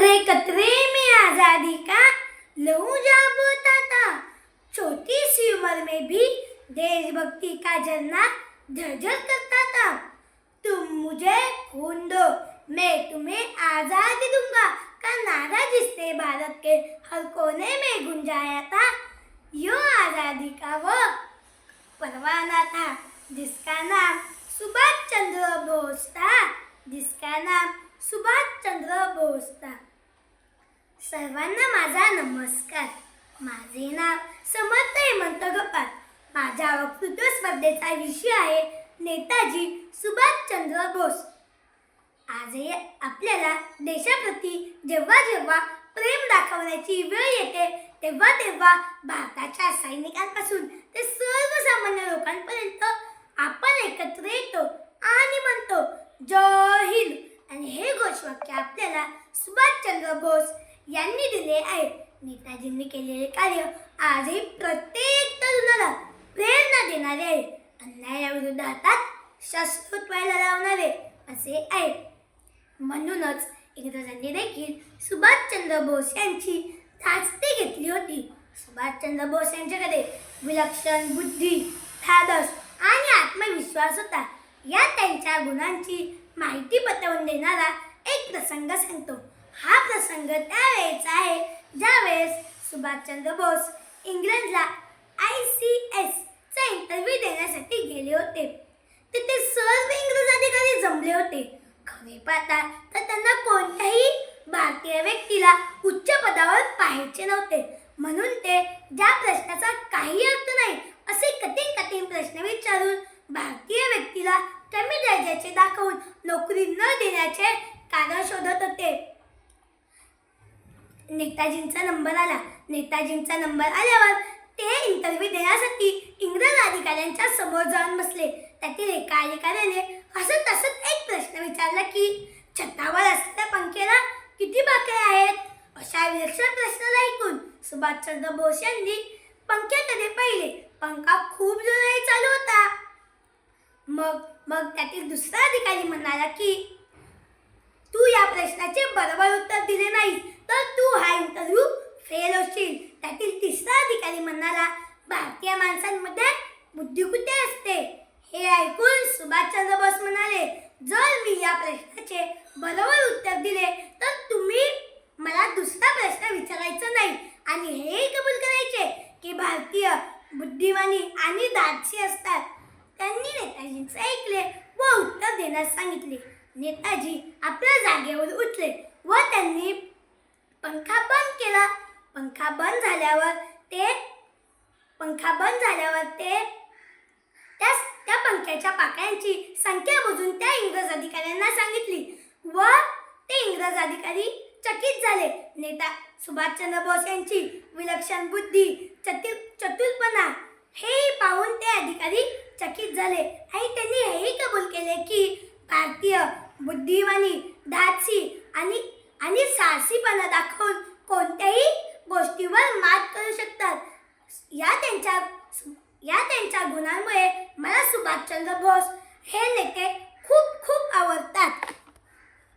खतरे कतरे में आज़ादी का लहू जा बोता था। छोटी सी उम्र में भी देशभक्ति का झरना झरझर करता था। तुम मुझे खून दो, मैं तुम्हें आज़ादी दूँगा का नारा जिसने भारत के हर कोने में गुंजाया था। यो आज़ादी का वो परवाना था, जिसका नाम सुभाष चंद्र बोस था, जिसका नाम सुभाष चंद्र बोस था। सर्वांना माझा नमस्कार. माझे नाव समर्थ हेमंत गोपाल माझ्या वक्तृत्व स्पर्धेचा विषय आहे नेताजी सुभाषचंद्र बोस. आज आपल्याला देशाप्रती जेव्हा जेव्हा प्रेम दाखवण्याची वेळ येते तेव्हा तेव्हा भारताच्या सैनिकांपासून ते सर्वसामान्य लोकांपर्यंत आपण एकत्र येतो आणि म्हणतो जय हिंद. आणि हे घोषवाक्य आपल्याला सुभाषचंद्र बोस यांनी दिले आहे. नेताजींनी केलेले कार्य आजही प्रत्येक तरुणाला प्रेरणा देणारे आहे. अन्यायाविरुद्ध हातात शस्त्र उचवायला लावणारे असे आहे. म्हणूनच इंग्रजांनी देखील सुभाषचंद्र बोस यांची धास्ती घेतली होती. सुभाषचंद्र बोस यांच्याकडे विलक्षण बुद्धी धाडस आणि आत्मविश्वास होता. या त्यांच्या गुणांची माहिती पटवून देणारा एक प्रसंग सांगतो. प्रसंग त्यावेळेचा आहे. ज्यावेळेस सुभाषचंद्र बोस इंग्लंडला आय सी एस चा इंटरव्ह्यू देण्यासाठी गेले होते. तिथे सर्व इंग्रज अधिकारी जमले होते. खरे पाहता तर त्यांना कोणत्याही भारतीय व्यक्तीला उच्च पदावर पाहायचे नव्हते. म्हणून ते ज्या प्रश्नाचा काही अर्थ नाही असे कठीण कठीण प्रश्न विचारून भारतीय व्यक्तीला कमी दर्जाचे दाखवून नोकरी न देण्याचे कारण शोधत होते. नेताजींचा नंबर आला. नेताजींचा नंबर आल्यावर ते इंटरव्ह्यू देण्यासाठी इंग्रज अधिकाऱ्यांच्या समोर जाऊन बसले. त्यातील एका अधिकाऱ्याने हसत हसत एक प्रश्न विचारला की छतावर असलेल्या पंख्याला किती बाके आहेत? अशा विलक्षण प्रश्नाला ऐकून सुभाषचंद्र बोस यांनी पंख्याकडे पाहिले. पंखा खूप जुनाही चालू होता. मग मग त्यातील दुसरा अधिकारी म्हणाला की तू या प्रश्नाचे बरोबर उत्तर दिले नाही तर तू हा इंटरव्ह्यू फेल होशील. त्यातील तिसरा अधिकारी म्हणाला भारतीय माणसांमध्ये बुद्धी कुठे असते? हे ऐकून सुभाषचंद्र बोस म्हणाले जर मी या प्रश्नाचे बरोबर उत्तर दिले तर तुम्ही मला दुसरा प्रश्न विचारायचा नाही आणि हे कबूल करायचे की भारतीय बुद्धिमानी आणि दाटशी असतात. त्यांनी नेताजींचे ऐकले व उत्तर देण्यास सांगितले. नेताजी आपल्या जागेवर उठले व त्यांनी पंखा बंद केला. पंखा बंद झाल्यावर ते पंखा बंद झाल्यावर ते त्या त्या पंख्याच्या पाकळ्यांची संख्या मोजून त्या इंग्रज अधिकाऱ्यांना सांगितली. व ते इंग्रज अधिकारी चकित झाले. नेता सुभाषचंद्र बोस यांची विलक्षण बुद्धी चतुर चतुरपणा हे पाहून ते अधिकारी चकित झाले. आणि त्यांनी हेही कबूल केले की भारतीय बुद्धिवानी धाडसी आणि आणि साहसीपणा दाखवून कोणत्याही गोष्टीवर मात करू शकतात. या त्यांच्या या त्यांच्या गुणांमुळे मला सुभाषचंद्र बोस हे नेते खूप खूप आवडतात.